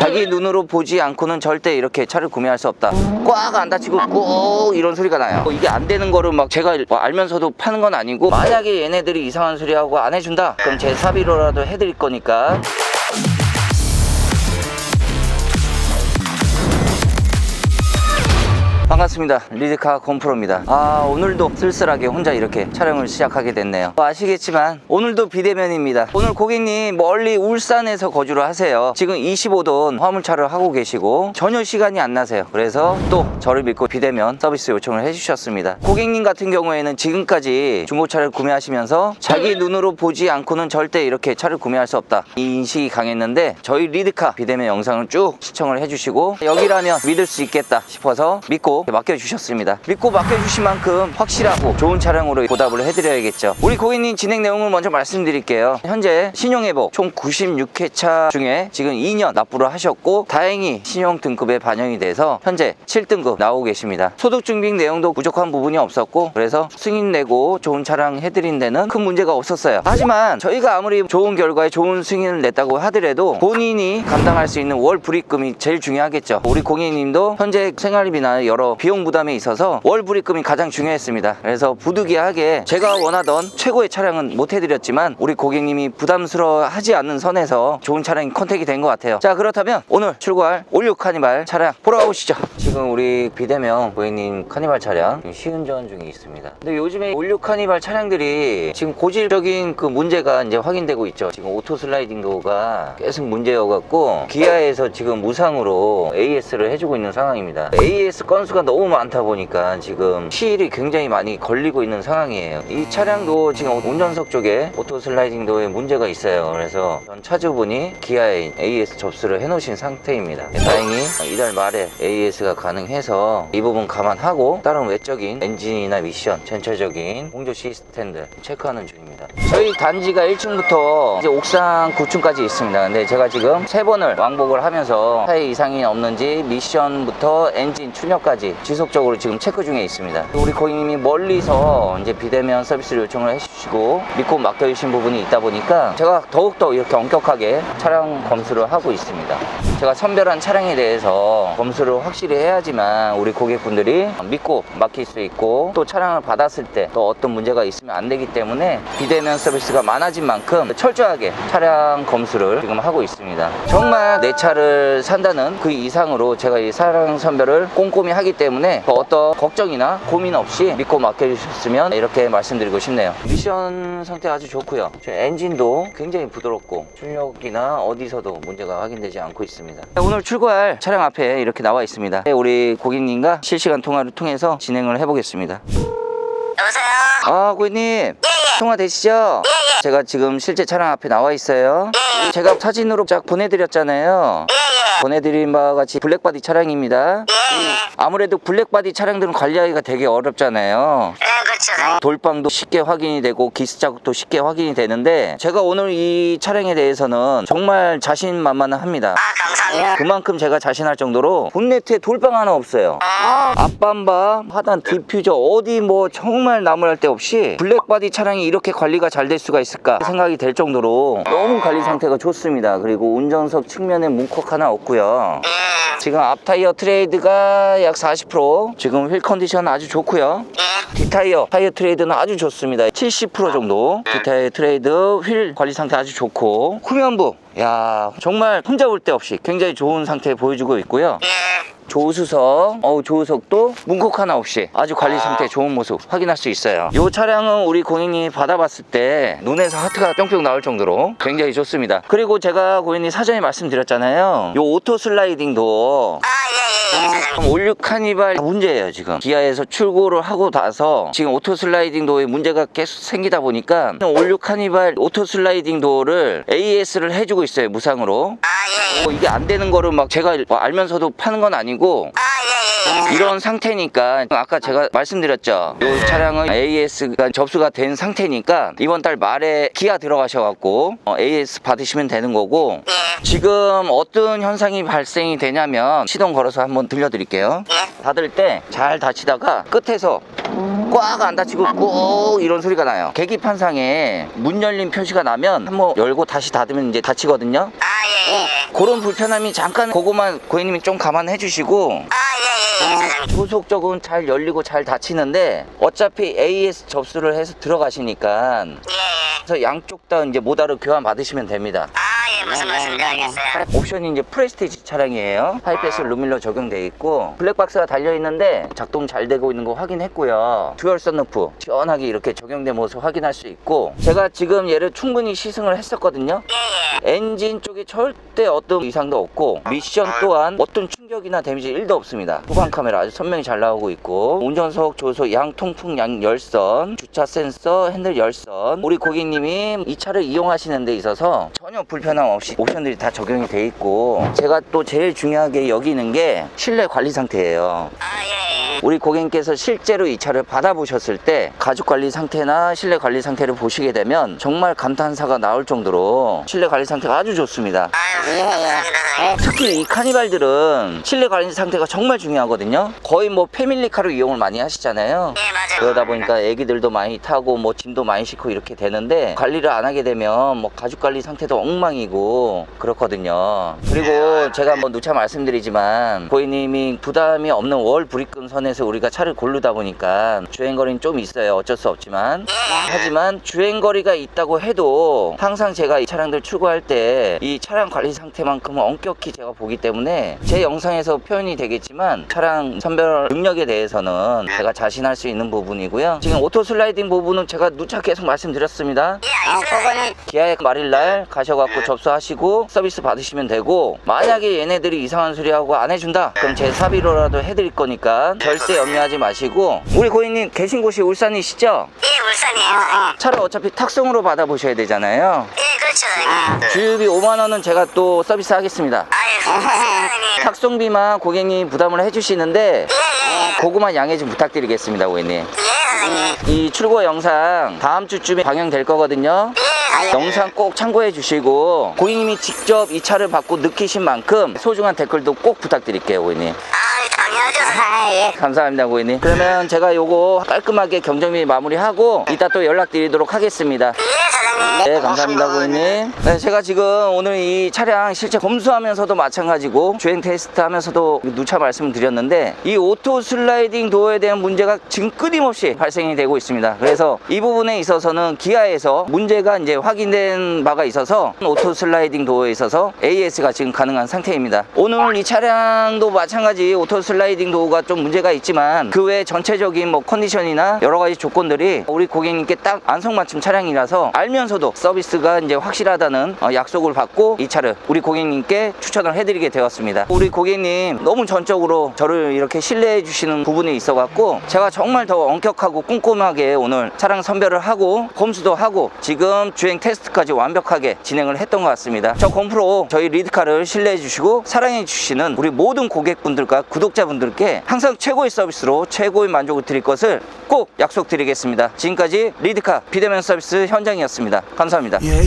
자기 눈으로 보지 않고는 절대 이렇게 차를 구매할 수 없다. 꽉안 닫히고 꾹 이런 소리가 나요. 뭐 이게 안 되는 거를 막 제가 뭐 알면서도 파는 건 아니고 만약에 얘네들이 이상한 소리 하고 안 해준다? 그럼 제 사비로라도 해드릴 거니까. 리드카 곰프로입니다. 아, 오늘도 쓸쓸하게 혼자 이렇게 촬영을 시작하게 됐네요. 뭐 아시겠지만, 오늘도 비대면입니다. 오늘 고객님 멀리 울산에서 거주를 하세요. 지금 25돈 화물차를 하고 계시고, 전혀 시간이 안 나세요. 그래서 또 저를 믿고 비대면 서비스 요청을 해주셨습니다. 고객님 같은 경우에는 지금까지 중고차를 구매하시면서 자기 눈으로 보지 않고는 절대 이렇게 차를 구매할 수 없다. 이 인식이 강했는데, 저희 리드카 비대면 영상을 쭉 시청을 해주시고, 여기라면 믿을 수 있겠다 싶어서 믿고 맡겨주셨습니다. 믿고 맡겨주신 만큼 확실하고 좋은 차량으로 보답을 해드려야겠죠. 우리 고객님 진행 내용을 먼저 말씀드릴게요. 현재 신용회복 총 96회차 중에 지금 2년 납부를 하셨고 다행히 신용 등급에 반영이 돼서 현재 7등급 나오고 계십니다. 소득 증빙 내용도 부족한 부분이 없었고 그래서 승인 내고 좋은 차량 해드린 데는 큰 문제가 없었어요. 하지만 저희가 아무리 좋은 결과에 좋은 승인을 냈다고 하더라도 본인이 감당할 수 있는 월 불입금이 제일 중요하겠죠. 우리 고객님도 현재 생활비나 여러 비용 부담에 있어서 월 불입금이 가장 중요했습니다. 그래서 부득이하게 제가 원하던 최고의 차량은 못 해드렸지만 우리 고객님이 부담스러워하지 않는 선에서 좋은 차량이 컨택이 된 것 같아요. 자 그렇다면 오늘 출고할 올류 카니발 차량 보러 가보시죠. 지금 우리 비대면 고객님 카니발 차량 시운전 중에 있습니다. 근데 요즘에 올류 카니발 차량들이 지금 고질적인 그 문제가 이제 확인되고 있죠. 지금 오토 슬라이딩 도어가 계속 문제여갖고 기아에서 지금 무상으로 AS를 해주고 있는 상황입니다. AS 건수가 너무 많다 보니까 지금 시일이 굉장히 많이 걸리고 있는 상황이에요. 이 차량도 지금 운전석 쪽에 오토 슬라이딩 도어에 문제가 있어요. 그래서 전 차주분이 기아에 AS 접수를 해놓으신 상태입니다. 다행히 이달 말에 AS가 가능해서 이 부분 감안하고 다른 외적인 엔진이나 미션, 전체적인 공조 시스템들 체크하는 중입니다. 저희 단지가 1층부터 이제 옥상 9층까지 있습니다. 근데 제가 지금 세 번을 왕복을 하면서 차에 이상이 없는지 미션부터 엔진 출력까지 지속적으로 지금 체크 중에 있습니다. 우리 고객님이 멀리서 이제 비대면 서비스를 요청을 해주시고 믿고 맡겨주신 부분이 있다 보니까 제가 더욱더 이렇게 엄격하게 차량 검수를 하고 있습니다. 제가 선별한 차량에 대해서 검수를 확실히 해야지만 우리 고객분들이 믿고 맡길 수 있고 또 차량을 받았을 때 또 어떤 문제가 있으면 안 되기 때문에 비대면 서비스가 많아진 만큼 철저하게 차량 검수를 지금 하고 있습니다. 정말 내 차를 산다는 그 이상으로 제가 이 차량 선별을 꼼꼼히 하기 때문에 더 어떤 걱정이나 고민 없이 믿고 맡겨주셨으면 이렇게 말씀드리고 싶네요. 미션 상태 아주 좋고요. 저 엔진도 굉장히 부드럽고 출력이나 어디서도 문제가 확인되지 않고 있습니다. 오늘 출고할 차량 앞에 이렇게 나와 있습니다. 우리 고객님과 실시간 통화를 통해서 진행을 해보겠습니다. 여보세요? 아, 고객님. 통화 되시죠? 제가 지금 실제 차량 앞에 나와 있어요. 제가 사진으로 쫙 보내드렸잖아요. 보내드린 바와 같이 블랙바디 차량입니다. 아무래도 블랙바디 차량들은 관리하기가 되게 어렵잖아요. 예. 돌방도 쉽게 확인이 되고 기스 자국도 쉽게 확인이 되는데 제가 오늘 이 차량에 대해서는 정말 자신만만합니다. 아, 감사합니다. 그만큼 제가 자신할 정도로 본네트에 돌방 하나 없어요. 앞밤바, 하단, 디퓨저 어디 뭐 정말 나무랄 데 없이 블랙바디 차량이 이렇게 관리가 잘 될 수가 있을까 생각이 될 정도로 너무 관리 상태가 좋습니다. 그리고 운전석 측면에 문콕 하나 없고요. 지금 앞 타이어 트레이드가 약 40% 지금 휠 컨디션 아주 좋고요. 뒷타이어 타이어 트레이드는 아주 좋습니다. 70% 정도 뒷타이어 트레이드 휠 관리 상태 아주 좋고 후면부 야 정말 흠잡을 데 없이 굉장히 좋은 상태 보여주고 있고요. 조수석, 어우 조수석도 문콕 하나 없이 아주 관리 상태 좋은 모습 확인할 수 있어요. 이 차량은 우리 고객님이 받아봤을 때 눈에서 하트가 뿅뿅 나올 정도로 굉장히 좋습니다. 그리고 제가 고객님 사전에 말씀드렸잖아요. 이 오토 슬라이딩 도어 아, 올류 카니발 문제예요 지금 기아에서 출고를 하고 나서 지금 오토 슬라이딩 도어에 문제가 계속 생기다 보니까 올류 카니발 오토 슬라이딩 도어를 AS를 해주고 있어요 무상으로 아, 예, 예. 뭐 이게 안 되는 거를 막 제가 뭐 알면서도 파는 건 아니고 아. 이런 상태니까 아까 제가 말씀드렸죠. 이 차량은 AS가 접수가 된 상태니까 이번 달 말에 기아 들어가셔갖고 어, AS 받으시면 되는 거고 예. 지금 어떤 현상이 발생이 되냐면 시동 걸어서 한번 들려드릴게요. 예. 닫을 때 잘 닫히다가 끝에서 꽉 안 닫히고 꾹 이런 소리가 나요. 계기판상에 문 열린 표시가 나면 한번 열고 다시 닫으면 이제 닫히거든요. 아, 예, 예. 그런 불편함이 잠깐 그거만 고객님이 좀 감안해 주시고 아, 예. 사장님. 조속적은 잘 열리고 잘 닫히는데 어차피 AS 접수를 해서 들어가시니까. 그래서 양쪽 다 이제 모다로 교환 받으시면 됩니다. 아, 예. 무슨 말씀인지 알겠어요. 옵션이 이제 프레스티지 차량이에요. 하이패스 루밀러 적용돼 있고 블랙박스가 달려 있는데 작동 잘 되고 있는 거 확인했고요. 듀얼 썬루프 시원하게 이렇게 적용된 모습 확인할 수 있고 제가 지금 얘를 충분히 시승을 했었거든요. 예, 예. 엔진 쪽에 절대 어떤 이상도 없고 미션 또한 어떤 충격이나 데미지 1도 없습니다. 후방 카메라 아주 선명히 잘 나오고 있고 운전석 조소 양 통풍 양 열선 주차 센서 핸들 열선 우리 고객님이 이 차를 이용하시는 데 있어서 전혀 불편함 없이 옵션들이 다 적용이 돼 있고 제가 또 제일 중요하게 여기는 게 실내 관리 상태예요. 아, 예, 예. 우리 고객님께서 실제로 이 차를 받아보셨을 때 가죽 관리 상태나 실내 관리 상태를 보시게 되면 정말 감탄사가 나올 정도로 실내 관리 상태가 아주 좋습니다. 특히 이 카니발들은 실내 관리 상태가 정말 중요하거든요. 거의 뭐 패밀리카로 이용을 많이 하시잖아요. 예, 맞아요. 그러다 보니까 애기들도 많이 타고 뭐 짐도 많이 싣고 이렇게 되는데 관리를 안 하게 되면 뭐 가죽 관리 상태도 엉망이고 그렇거든요. 그리고 제가 뭐 누차 말씀드리지만 고객님이 부담이 없는 월 불입금 선에 서 우리가 차를 고르다 보니까 주행거리는 좀 있어요. 어쩔 수 없지만 하지만 주행거리가 있다고 해도 항상 제가 이 차량들 출고할 때 이 차량 관리 상태만큼은 엄격히 제가 보기 때문에 제 영상에서 표현이 되겠지만 차량 선별 능력에 대해서는 제가 자신할 수 있는 부분이고요. 지금 오토 슬라이딩 부분은 제가 누차 계속 말씀드렸습니다. 어, 그거는 기아에 말일날 가셔갖고 접수하시고 서비스 받으시면 되고 만약에 얘네들이 이상한 소리 하고 안 해준다 그럼 제 사비로라도 해드릴 거니까 절대 염려하지 마시고 우리 고객님 계신 곳이 울산이시죠? 예, 울산이에요. 사장님. 차를 어차피 탁송으로 받아보셔야 되잖아요 예, 그렇죠, 사장님. 주유비 5만 원은 제가 또 서비스 하겠습니다 아유. 탁송비만 고객님 부담을 해주시는데 예, 예. 그거만 양해 좀 부탁드리겠습니다 고객님 예, 사장님. 이 출고 영상 다음 주쯤에 방영될 거거든요 예, 영상 꼭 참고해 주시고 고객님이 직접 이 차를 받고 느끼신 만큼 소중한 댓글도 꼭 부탁드릴게요 고객님 아, 아, 예. 감사합니다 고객님 그러면 제가 요거 깔끔하게 경정비 마무리하고 이따 또 연락드리도록 하겠습니다 예. 네 감사합니다 고객님. 네, 제가 지금 오늘 이 차량 실제 검수하면서도 마찬가지고 주행 테스트 하면서도 누차 말씀을 드렸는데 이 오토 슬라이딩 도어에 대한 문제가 지금 끊임없이 발생이 되고 있습니다. 그래서 이 부분에 있어서는 기아에서 문제가 이제 확인된 바가 있어서 오토 슬라이딩 도어에 있어서 AS가 지금 가능한 상태입니다. 오늘 이 차량도 마찬가지 오토 슬라이딩 도어가 좀 문제가 있지만 그 외 전체적인 뭐 컨디션이나 여러 가지 조건들이 우리 고객님께 딱 안성맞춤 차량이라서 알면 서도 서비스가 이제 확실하다는 어, 약속을 받고 이 차를 우리 고객님께 추천을 해드리게 되었습니다. 우리 고객님 너무 전적으로 저를 이렇게 신뢰해 주시는 부분이 있어 갖고 제가 정말 더 엄격하고 꼼꼼하게 오늘 차량 선별을 하고 검수도 하고 지금 주행 테스트까지 완벽하게 진행을 했던 것 같습니다. 저 건프로 저희 리드카를 신뢰해 주시고 사랑해 주시는 우리 모든 고객분들과 구독자분들께 항상 최고의 서비스로 최고의 만족을 드릴 것을 꼭 약속드리겠습니다. 지금까지 리드카 비대면 서비스 현장이었습니다. 감사합니다. Yeah,